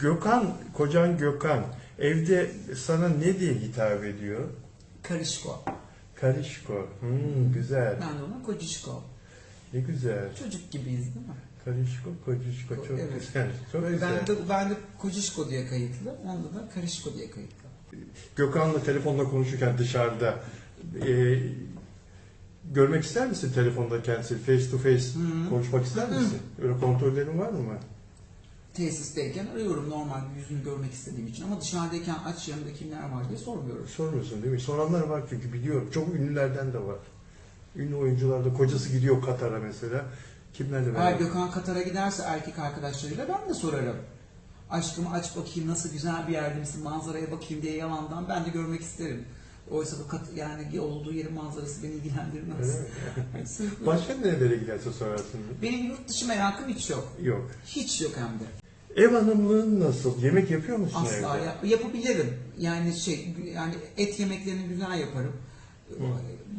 Gökhan, kocan Gökhan evde sana ne diye hitap ediyor? Karışko. Karışko. Hmm, güzel. Ben de ona kocişko. Ne güzel. Çocuk gibiyiz değil mi? Karışko, kocişko çok Evet. güzel. Çok Böyle güzel. ben de, ben de kocişko diye kayıtlı. Onda da karışko diye kayıtlı. Gökhan'la telefonla konuşurken dışarıda e, görmek ister misin telefonda kendisi? Face to face Hı. konuşmak ister misin? Öyle kontrollerin var mı? Tesisteyken arıyorum normal yüzünü görmek istediğim için ama dışarıdayken aç yanımda kimler var diye sormuyorum. Sormuyorsun değil mi? Soranlar var çünkü biliyorum. Çok ünlülerden de var. Ünlü oyuncularda kocası gidiyor Katar'a mesela. Kimlerle Eğer beraber? Gökhan Katar'a giderse erkek arkadaşlarıyla ben de sorarım. Aşkımı aç bakayım nasıl güzel bir yerde misin manzaraya bakayım diye yalandan ben de görmek isterim. Oysa bu kat, yani olduğu yerin manzarası beni ilgilendirmez. Başka nerelere giderse sorarsın. Benim yurt dışı merakım hiç yok. Yok. Hiç yok hem de. Ev hanımlığın nasıl? Yemek yapıyor musun Asla evde? yap- yapabilirim. Yani şey yani et yemeklerini güzel yaparım.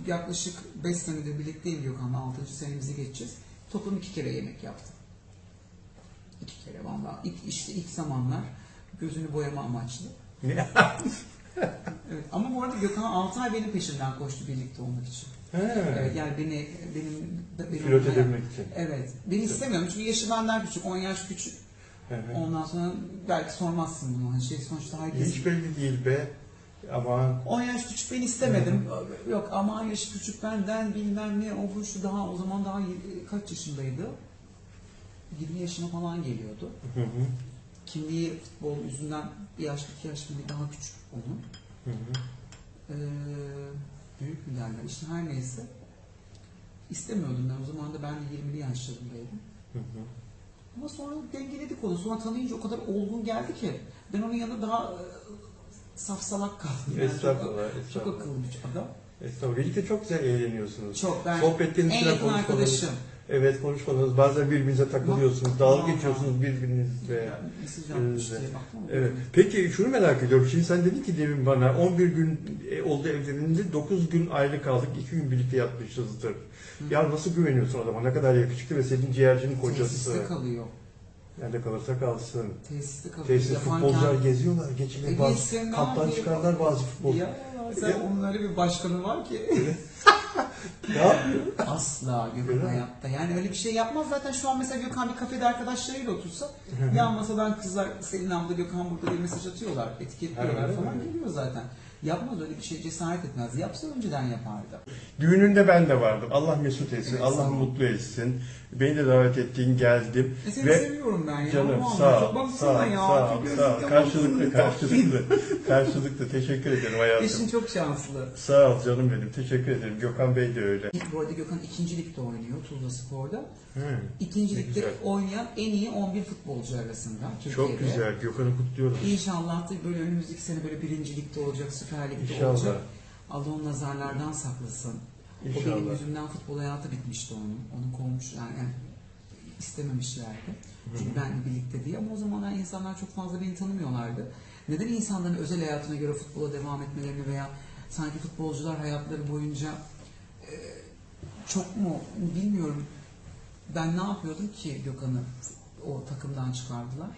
Yaklaşık 5 senedir birlikteyim Gökhan'la 6. senemizi geçeceğiz. Toplam iki kere yemek yaptım. İki kere valla. İlk, işte ilk zamanlar gözünü boyama amaçlı. Ne? Evet. Ama bu arada Gökhan 6 ay benim peşimden koştu birlikte olmak için. He. Evet, yani beni benim benim Flört edebilmek için. Evet. Beni istemiyorum çünkü yaşı benden küçük. 10 yaş küçük. Hı. Ondan sonra belki sormazsın bunu. Hani şey sonuçta herkes Hiç belli değil be. Ama 10 yaş küçük ben istemedim. Yok aman yaş küçük benden bilmem ne o bu şu daha o zaman daha kaç yaşındaydı? 20 yaşına falan geliyordu. hı hı, Kimliği futbol yüzünden bir yaş iki yaş ne daha küçük onun. hı hı. Ee, büyük mü derler işte her neyse. İstemiyordum ben o zaman da ben de 20'li yaşlarındaydım. Hı hı. Ama sonra dengeledik onu. Sonra tanıyınca o kadar olgun geldi ki ben onun yanında daha e, safsalak kaldım. Yani çok, Estağfurullah, çok estağfurullah. akıllı bir adam. Estağfurullah. Birlikte çok güzel eğleniyorsunuz. Çok ben Sohbetlerin en yakın arkadaşım. Evet konuşmanız. Bazen birbirinize takılıyorsunuz. Dalga geçiyorsunuz birbirinizle. Evet. Peki şunu merak ediyorum. Şimdi sen dedin ki demin bana 11 gün e, oldu evlenildi. 9 gün ayrı kaldık. 2 gün birlikte yatmışızdır. Ya nasıl güveniyorsun adama? Ne kadar yakışıklı ve senin ciğercinin kocası. Tesiste kalıyor. Nerede kalırsa kalsın. Tesiste kalıyor. Tesis Yaparken- futbolcular geziyorlar. Geçilir E, bazı kaptan çıkarlar bazı futbol. Ya sen Ya. onun öyle bir başkanı var ki. Ne yapıyor? Asla Gökhan hayatta. Yani öyle bir şey yapmaz. Zaten şu an mesela Gökhan bir kafede arkadaşlarıyla otursa yan masadan kızlar Selin abla Gökhan burada bir mesaj atıyorlar. Etiketliyorlar falan geliyor zaten. Yapmaz öyle bir şey cesaret etmez. Yapsa önceden yapardı. Düğününde ben de vardım. Allah mesut etsin. Evet, Allah mutlu etsin. Beni de davet ettiğin geldim. E seni Ve seviyorum ben ya. Canım Vallahi sağ ol, baksana sağ ol, ya. sağ ol, sağ ol. Karşılıklı, karşılıklı, karşılıklı. Teşekkür ederim hayatım. Eşin çok şanslı. Sağ ol canım benim. Teşekkür ederim. Gökhan Bey de öyle. Bu arada Gökhan ikinci ligde oynuyor Tuzla Spor'da. Hı, İkinci ligde güzel. oynayan en iyi 11 futbolcu arasında Türkiye'de. Çok güzel. Gökhan'ı kutluyorum. İnşallah da böyle önümüzdeki sene böyle birinci ligde olacak, Süper Lig'de İnşallah. olacak. Allah onu nazarlardan saklasın. O benim İnşallah. yüzümden futbol hayatı bitmişti onun. Onu kovmuşlar yani istememişlerdi. Çünkü benle birlikte diye. Ama o zamanlar insanlar çok fazla beni tanımıyorlardı. Neden insanların özel hayatına göre futbola devam etmelerini veya sanki futbolcular hayatları boyunca e, çok mu bilmiyorum. Ben ne yapıyordum ki Gökhan'ı o takımdan çıkardılar.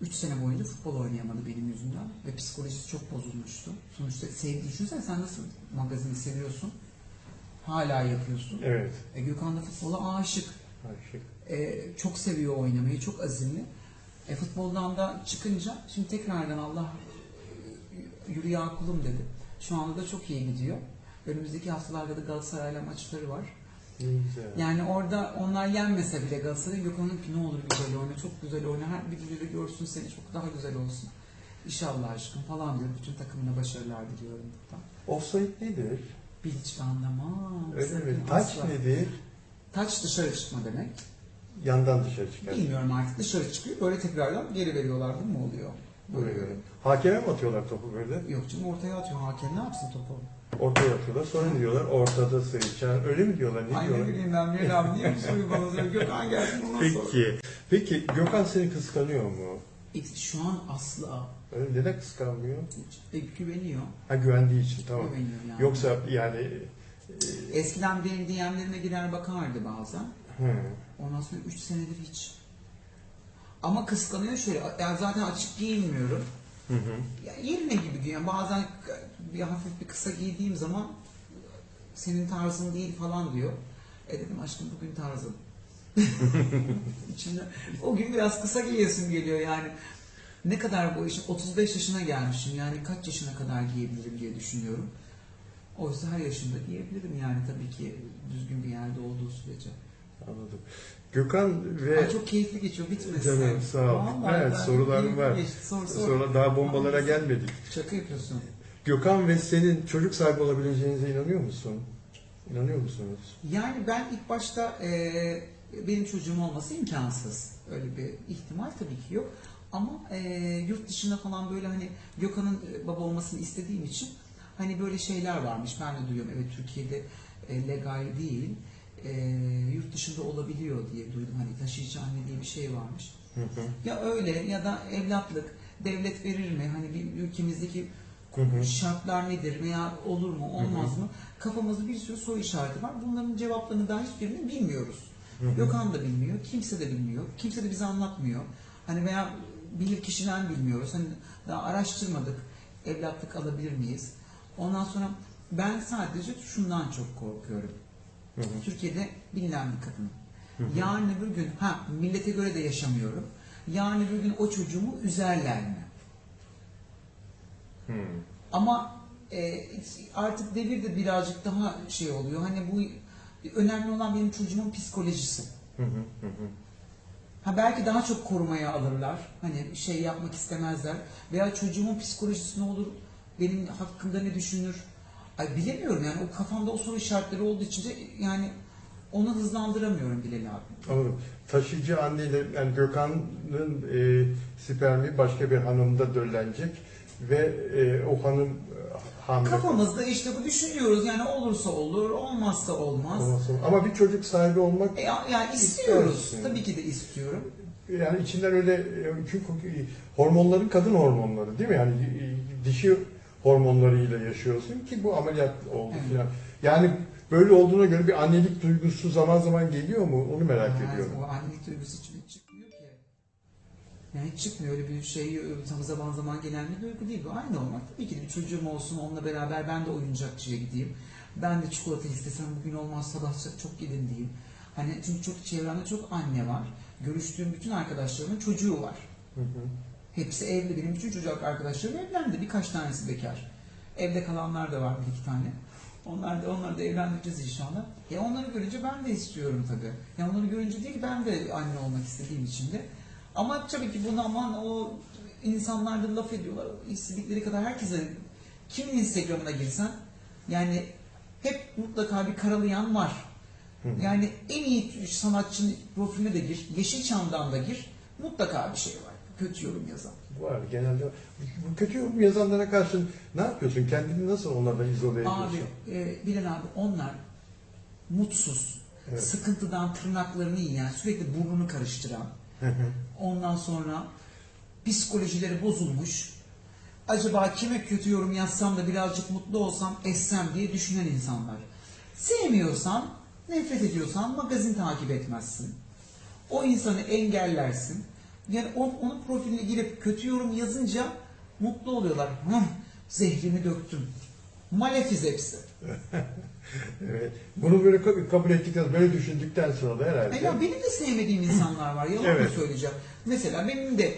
3 sene boyunca futbol oynayamadı benim yüzümden ve psikolojisi çok bozulmuştu. Sonuçta sevdi. Düşünsene sen nasıl magazini seviyorsun. Hala yapıyorsun. Evet. E, Gökhan da futbola aşık. Aşık. E, çok seviyor oynamayı, çok azimli. E, futboldan da çıkınca şimdi tekrardan Allah e, yürü ya kulum dedi. Şu anda da çok iyi gidiyor. Önümüzdeki haftalarda da Galatasaray'la maçları var. Güzel. Yani orada onlar yenmese bile Galatasaray Gökhan'ın ki ne olur güzel oyna, çok güzel oyna, her birileri de görsün seni çok daha güzel olsun. İnşallah aşkım falan diyor. Bütün takımına başarılar diliyorum buradan. Offside nedir? Bil hiç anlamam. Öyle sakın mi? Taç asla. nedir? Taç dışarı çıkma demek. Yandan dışarı çıkar. Bilmiyorum artık dışarı çıkıyor. Böyle tekrardan geri veriyorlar değil mi oluyor? Böyle böyle. Hakeme mi atıyorlar topu böyle? Yok canım ortaya atıyor. Hakem ne yapsın topu? Ortaya atıyorlar. Sonra ne diyorlar? Ortada sıçan. Öyle mi diyorlar? Ne Ay ne diyorlar? bileyim ben Meri abi niye bir soruyu bana soruyor? Gökhan gelsin ondan sonra. Peki. Peki Gökhan seni kıskanıyor mu? E, Şu an asla Öyle neden kıskanmıyor? e, güveniyor. Ha güvendiği için tamam. Güveniyor yani. Yoksa yani e, Eskiden benim DM'lerime girer bakardı bazen. hı, Ondan sonra 3 senedir hiç. Ama kıskanıyor şöyle. Yani zaten açık giyinmiyorum. Hı hı. Ya yerine gibi giyiyorum. Bazen bir hafif bir kısa giydiğim zaman senin tarzın değil falan diyor. E dedim aşkım bugün tarzım. İçimde o gün biraz kısa giyesim geliyor yani. Ne kadar bu işin 35 yaşına gelmişim yani kaç yaşına kadar giyebilirim diye düşünüyorum. Oysa her yaşında giyebilirim yani tabii ki düzgün bir yerde olduğu sürece. Anladım. Gökhan ve Ay çok keyifli geçiyor bitmesin. Canım, sağ ol. Vallahi Evet, ben sorularım var. geçti. Sor, sor. sonra daha bombalara gelmedik. Şaka yapıyorsun. Gökhan ve senin çocuk sahibi olabileceğinize inanıyor musun? İnanıyor musunuz? Yani ben ilk başta e, benim çocuğum olması imkansız. Öyle bir ihtimal tabii ki yok. Ama e, yurt dışında falan böyle hani Gökhan'ın baba olmasını istediğim için hani böyle şeyler varmış. Ben de duyuyorum. Evet Türkiye'de e, legal değil. E, yurt dışında olabiliyor diye duydum. Hani taşıyıcı anne diye bir şey varmış. Hı hı. Ya öyle ya da evlatlık devlet verir mi? Hani bir ülkemizdeki Hı hı. şartlar nedir veya olur mu olmaz mı? Kafamızda bir sürü soru işareti var. Bunların cevaplarını daha hiçbirini bilmiyoruz. Hı hı. Gökhan da bilmiyor, kimse de bilmiyor. Kimse de bize anlatmıyor. Hani veya bilir kişiden bilmiyoruz. Hani daha araştırmadık. Evlatlık alabilir miyiz? Ondan sonra ben sadece şundan çok korkuyorum. Hı hı. Türkiye'de bilinen bir kadınım. Hı hı. Yarın öbür gün, ha millete göre de yaşamıyorum. Yarın öbür gün o çocuğumu üzerler mi? Hı. Ama e, artık devir de birazcık daha şey oluyor. Hani bu önemli olan benim çocuğumun psikolojisi. Hı hı. Hı hı. Ha belki daha çok korumaya alırlar. Hani şey yapmak istemezler. Veya çocuğumun psikolojisi ne olur? Benim hakkımda ne düşünür? Ay bilemiyorum yani o kafamda o soru işaretleri olduğu için de yani onu hızlandıramıyorum Bilal abi. Anladım. Taşıyıcı anneyle yani Gökhan'ın e, spermi başka bir hanımda döllenecek ve e, o hanım e, hamile. Kafamızda işte bu düşünüyoruz yani olursa olur, olmazsa olmaz. Olmazsa- Ama bir çocuk sahibi olmak E, ya- yani istiyoruz. İstersin. Tabii ki de istiyorum. yani içinden öyle e, çünkü hormonların kadın hormonları değil mi? Yani e, dişi hormonlarıyla yaşıyorsun ki bu ameliyat oldu Evet. filan. Yani böyle olduğuna göre bir annelik duygusu zaman zaman geliyor mu? Onu merak Yani ediyorum. O annelik duygusu hiç çıkmıyor ki. Yani hiç çıkmıyor öyle bir şey tam zaman zaman gelen bir duygu değil bu. Aynı olmak tabii ki bir çocuğum olsun onunla beraber ben de oyuncakçıya gideyim. Ben de çikolata istesem bugün olmaz sabah çok gidin diyeyim. Hani çünkü çok çevremde çok anne var. Görüştüğüm bütün arkadaşlarımın çocuğu var. Hı hı. Hepsi evli. Benim bütün çocuk arkadaşlarım evlendi. Birkaç tanesi bekar. Evde kalanlar da var bir iki tane. Onlar da onları da evlendireceğiz inşallah. E onları görünce ben de istiyorum tabii. Ya onları görünce değil ben de anne olmak istediğim için de. Ama tabii ki bunu aman o insanlar da laf ediyorlar. İstedikleri kadar herkese kimin Instagram'ına girsen yani hep mutlaka bir karalayan var. Yani en iyi sanatçının profiline de gir, Yeşilçam'dan da gir. Mutlaka bir şey var. Kötü yorum yazan. Var genelde. Bu kötü yorum yazanlara karşı ne yapıyorsun? Kendini nasıl onlardan izole ediyorsun? Abi, e, Bilal abi onlar mutsuz, Evet. sıkıntıdan tırnaklarını yiyen, sürekli burnunu karıştıran, ondan sonra psikolojileri bozulmuş, acaba kime kötü yorum yazsam da birazcık mutlu olsam, etsem diye düşünen insanlar. Sevmiyorsan, nefret ediyorsan magazin takip etmezsin. O insanı engellersin. Yani on- onun profiline girip kötü yorum yazınca mutlu oluyorlar. Hıh, zehrimi döktüm. Malefiz hepsi. Evet. Bunu böyle ka- kabul ettikten, böyle düşündükten sonra da herhalde. E ya benim de sevmediğim insanlar var. Yalan Evet. mı söyleyeceğim? Mesela benim de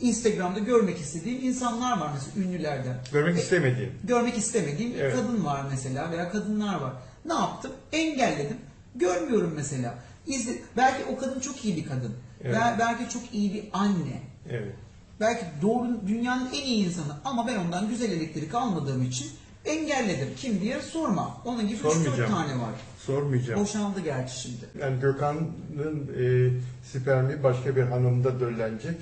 Instagram'da görmek istediğim insanlar var mesela ünlülerden. Görmek E, istemediğim. görmek istemediğim Evet. kadın var mesela veya kadınlar var. Ne yaptım? Engelledim. Görmüyorum mesela. İzle, belki o kadın çok iyi bir kadın. Evet. Bel- belki çok iyi bir anne. Evet. Belki doğru dünyanın en iyi insanı ama ben ondan güzel elektrik almadığım için engelledim. Kim diye sorma. Onun gibi 3-4 Sormayacağım. tane var. Sormayacağım. Boşandı gerçi şimdi. Yani Gökhan'ın e, spermi başka bir hanımda döllenecek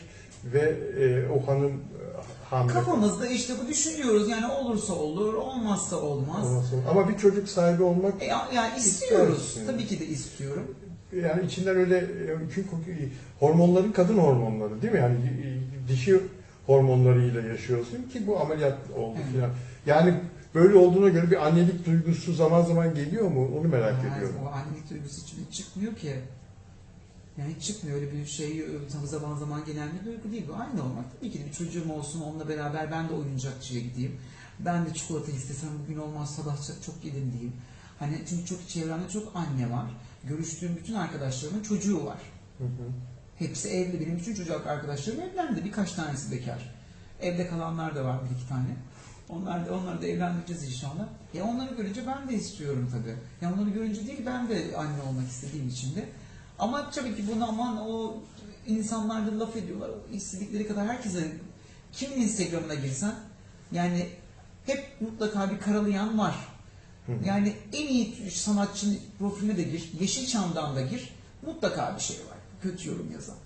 ve e, o hanım e, hamile. Kafamızda işte bu düşünüyoruz yani olursa olur, olmazsa olmaz. Olmasın. Ama bir çocuk sahibi olmak E, ya- yani istiyoruz. İstersin. Tabii ki de istiyorum. Yani içinden öyle e, çünkü hormonların kadın hormonları değil mi? Yani e, dişi hormonlarıyla yaşıyorsun ki bu ameliyat oldu filan. Yani böyle olduğuna göre bir annelik duygusu zaman zaman geliyor mu? Onu merak Yani ediyorum. o annelik duygusu hiç çıkmıyor ki. Yani hiç çıkmıyor öyle bir şey e, tabii zaman zaman gelen bir duygu değil bu. Aynı olmak. Tabii ki bir çocuğum olsun onunla beraber ben de oyuncakçıya gideyim. Ben de çikolata istesem bugün olmaz sabah çok yedim diyeyim. Hani çünkü çok çevremde çok anne var. Görüştüğüm bütün arkadaşlarımın çocuğu var. Hı hı. Hepsi evli. Benim bütün çocuk arkadaşlarım evlendi. Birkaç tanesi bekar. Evde kalanlar da var bir iki tane. Onlar da onları da evlendireceğiz inşallah. Ya onları görünce ben de istiyorum tabii. Ya onları görünce değil ben de anne olmak istediğim için de. Ama tabii ki bunu aman o insanlar da laf ediyorlar. İstedikleri kadar herkese kimin Instagram'ına girsen yani hep mutlaka bir karalayan var. Yani en iyi sanatçının profiline de gir, Yeşilçam'dan da gir. Mutlaka bir şey var. Kötü yorum yazan.